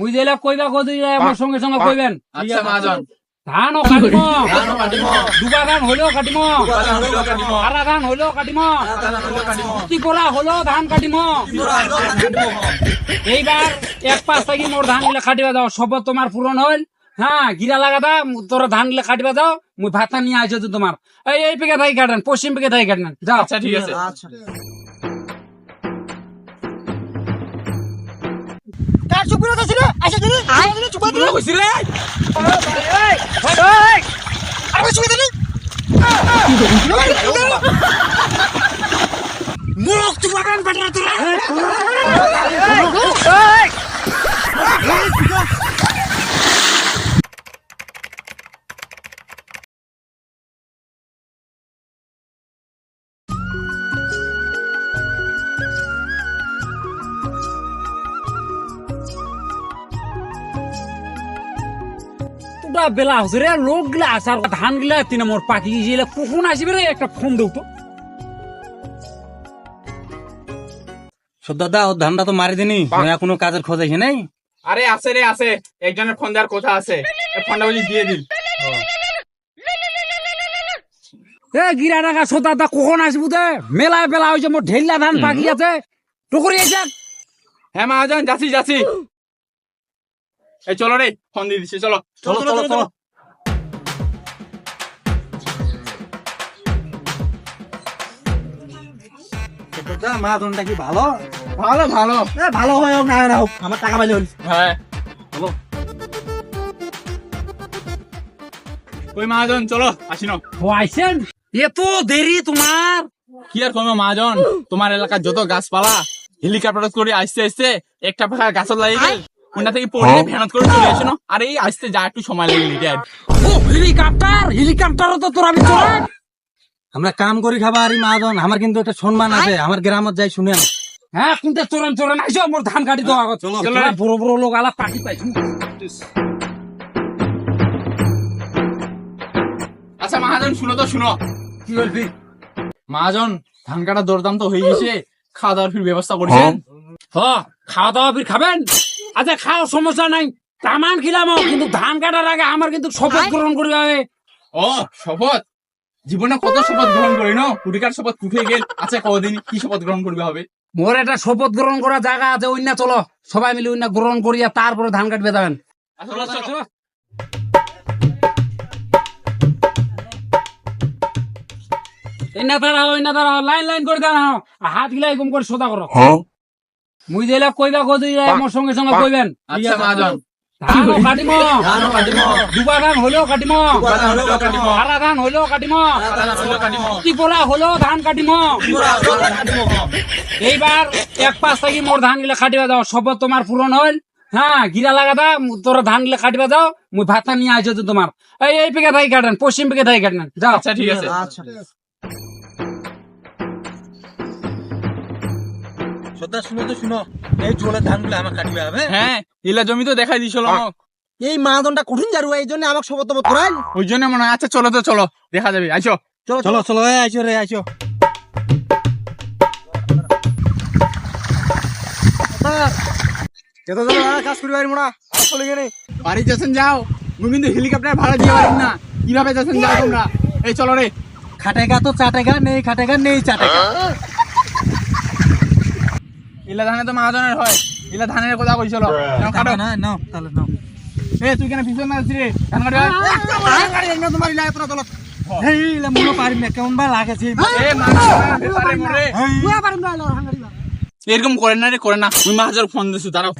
মুই দিলে কইবা কদি আমার সঙ্গে সঙ্গে কইবেন। আচ্ছা মহাজন। ধান ও কাটিম। দুবা ধান হইলেও কাটিম। ধান হইলেও কাটিম। আরা ধান হইলেও কাটিম। ধান হইলেও কাটিম। কি করা হলো ধান কাটিম। এইবার এক পাঁচ থাকি মোর ধান গিলা কাটিবা যাও সব তোমার পূরণ হইল। হ্যাঁ গিরা লাগাদা তোর ধান গিলা কাটিবা যাও মুই ভাতা নিয়ে আইছো তো তোমার। এই এই পেকে থাকি কাটেন পশ্চিম পেকে থাকি কাটেন যাও। আচ্ছা ঠিক আছে। তার চুপ ছিল? আসে দিলি দিলি চুপ করে দিলি কইছি রে আরে বেলা হচ্ছে রে লোক গিলা আসার ধান গিলা তিন মোর পাখি গিলা কখন আসবে রে? একটা ফোন দেও তো। দাদা ও ধানটা তো মারি দিনি। নয়া কোনো কাজের খোঁজ আছে নাই? আরে আছে রে আছে। একজনের ফোন দেওয়ার কথা আছে। ফোনটা বলি দিয়ে দিন। এ গিরা টাকা সোতা তা কখন আসব দে মেলায় বেলা হয়েছে মোর ঢেলা ধান পাখি আছে। টুকুরি হ্যাঁ মহাজন যাচ্ছি যাচ্ছি। এই চলো রে ফোন দিয়ে দিচ্ছি চলো। চলো চলো চলো দাদা মা ধানটা কি ভালো? ভালো ভালো। ভালো হয় হোক না না হোক আমার টাকা পাইলে হল। হ্যাঁ। ওই মহাজন চলো আসি না ও আইছেন? এত দেরি তোমার। কি আর কমে মহাজন তোমার এলাকার যত গাছপালা হেলিকপ্টার করে আসতে আসতে একটা পাখা গাছত লাগে গেল। ওটা থেকে পড়ে ভেনত করে চলে না। আর এই আসতে যা একটু সময় লাগে ও হেলিকপ্টার হেলিকপ্টারও তো তোরা আমরা কাম করি খাবা আরি মাহাজন আমার কিন্তু একটা সম্মান আছে আমার গ্রামত যাই শুনে হ্যাঁ কিন্তু চোরন চোরন আইসো মোর ধান কাটি তো আগত। বড় বড় লোক আলা পাখি পাইছো। আচ্ছা মহাজন শুনো তো শুনো। কি বলবি? মহাজন ধান কাটা দরদাম তো হয়ে গেছে। খাওয়া দাওয়ার ফির ব্যবস্থা করেছেন? হ খাওয়া দাওয়া ফির খাবেন? আচ্ছা খাও সমস্যা নাই। তামান খিলাম কিন্তু ধান কাটার আগে আমার কিন্তু শপথ গ্রহণ করতে হবে ও শপথ? জীবনে কত শপথ গ্রহণ করি না? কুটিকার শপথ কুঠে গেল। আচ্ছা কদিন কি শপথ গ্রহণ করবে হবে? মোর একটা শপথ গ্রহণ করা জায়গা আছে অন্য চলো। সবাই মিলে অন্য গ্রহণ করিয়া তারপরে ধান কাটবে যাবেন। চলো। এনা তারা অন্য তারা লাইন লাইন করে দাঁড়াও হাত গিলাই গুম করে সোদা করো। মুই দিলে কইবা কদি আমার সঙ্গে সঙ্গে কইবেন। আচ্ছা মহাজন। ধান কাটিম। ধানও কাটিম। দুবা ধান হলেও কাটিম। ধান হইলেও কাটিম। আরা ধান হলেও কাটিম। ধান কাটিম। কি হলেও ধান কাটিম। এইবার এক পাঁচ থাকি মোর ধান গিলা কাটিবা যাও সব তোমার পূরণ হইল। হ্যাঁ গিরা লাগাদা তোর ধান গিলা কাটিবা যাও মুই ভাতা নিয়ে আইছো তো তোমার। এই এই পেকে থাকি কাটেন পশ্চিম পেকে থাকি কাটেন যাও। আচ্ছা ঠিক আছে। আচ্ছা শুনো তো শুনো এই জোলে ধানগুলো আমার কাটবে হবে হ্যাঁ? ইলা জমি তো দেখাই দিছিল এই মাদনটা কঠিন জারু এই জন্য আমাকে শপথ করাই। ওই জন্য মনে হয় আচ্ছা চলো তো চলো দেখা যাবে আইসো। চলো চলো চলো। এই আইসো রে আইসো। এত জন কাজ করি পারি মোড়া আর চলে গেলে। বাড়ি যাচ্ছেন যাও। মুই কিন্তু হেলিকপ্টার ভাড়া দিয়ে পারিম না। কীভাবে যাচ্ছেন যাও তোমরা। এই চলো রে। খাটেগা তো চাটেগা নেই খাটেগা নেই চাটেগা ইলা ধানে তো মহাজনের হয়। ইলা ধানের কথা কইছিল এখন কাটো। না নাও তাহলে নাও। এ তুই কেন পিছন না আছিস রে? ধান কাটো। তোমার ইলাই তোরা দলত এই লে মনে পারি না কেমন বা লাগেছে। এ মরে মুয়া পারিম না। এরকম করে না রে করে না। মুই মহাজন ফোন দিছু দাঁড়াও।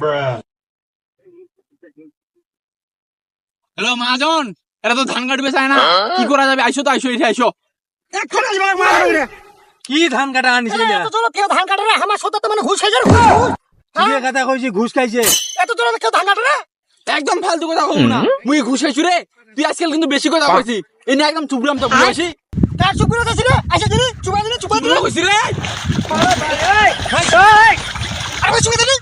হ্যালো মহাজন এরা তো ধান কাটবে চায় না। কি করা যাবে? আইসো তো আইসো এঠে আইসো। এখন আসবে কি ধান কাটা আনিছে এত কেউ ধান কাটে রে? আমার সত্য মানে ঘুষ খাইছে ঘুষ! কি কথা কইছি? ঘুষ খাইছে? এত জন কেউ ধান কাটে রে? একদম ফালতু কথা কব না। মুই ঘুষ খাইছু রে। তুই আজকাল কিন্তু বেশি কথা কইছি। এনে একদম চুপড়াম তো বুঝাইছি তার চুপ করে ছিল আসে দিলি? চুপ দিলি চুপ দিলি কইছি রে? আরে চুপ দিলি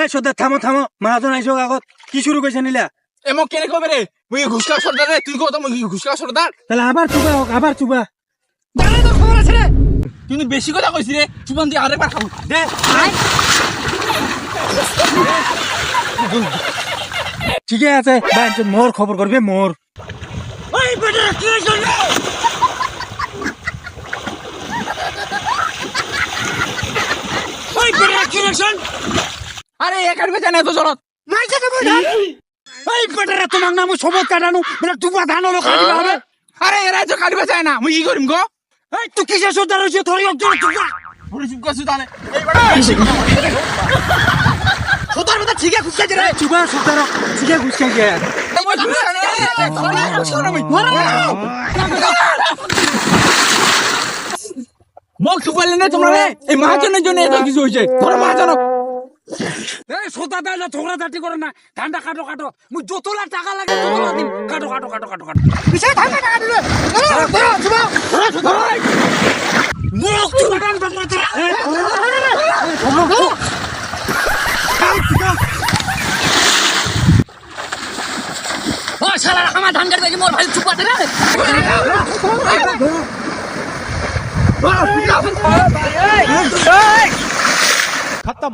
এই শ্রদ্ধা থামো থামো। মাহাজন আইসো আগত। কি শুরু কইছে নিলা? এমন কেনে কবে রে? মুই ঘুষ খাওয়া সর্দার রে তুই কত মুই ঘুষ খাওয়া সর্দার? তাহলে আবার চুবা হোক আবার চুবা জানাই তোর খবর আছে রে। কিন্তু বেশি কথা কইছি রে চুপান দিয়ে আরেকবার খাব। দে ঠিকই আছে ভাই মোর খবর করবে মোর। ওই বেটারা কি রে? ওই বেটারা কি হয়েছে? আরে এ কাটবে জানে এত জলত মাইছে তো ওই বেটারা তোমার নাম সবত কাটানো বেটা টুপা ধান হলো কাটিবা হবে আরে এরা তো কাটবে চায় না মুই কি করিম গো। এই তুই কিসের সর্দার হয়েছে তোর একজন টুপা পুরো চুপ করছি তাহলে সর্দার বেটা ঠিক আছে খুঁজছে রে। চুবা সুতার ঠিকই গুছাই গে মুখ চুপাইলে না তোমরা রে। এই মহাজনের জন্য এত কিছু হয়েছে। ধরো মহাজন এই সোতা দাইলে ঝগড়া ঝাটি করে না ধানটা কাটো কাটো মুই যতলা টাকা লাগে ততলা দিন কাটো কাটো কাটো কাটো কাটো কিসের ধান কাটা দিলে ধরো ধরো টুপা ধরো ধরো মুখ টুপা ধান কাটা ও শালা আমার ধান কাটবে মোর ভাই চুপ আছে রে खत्म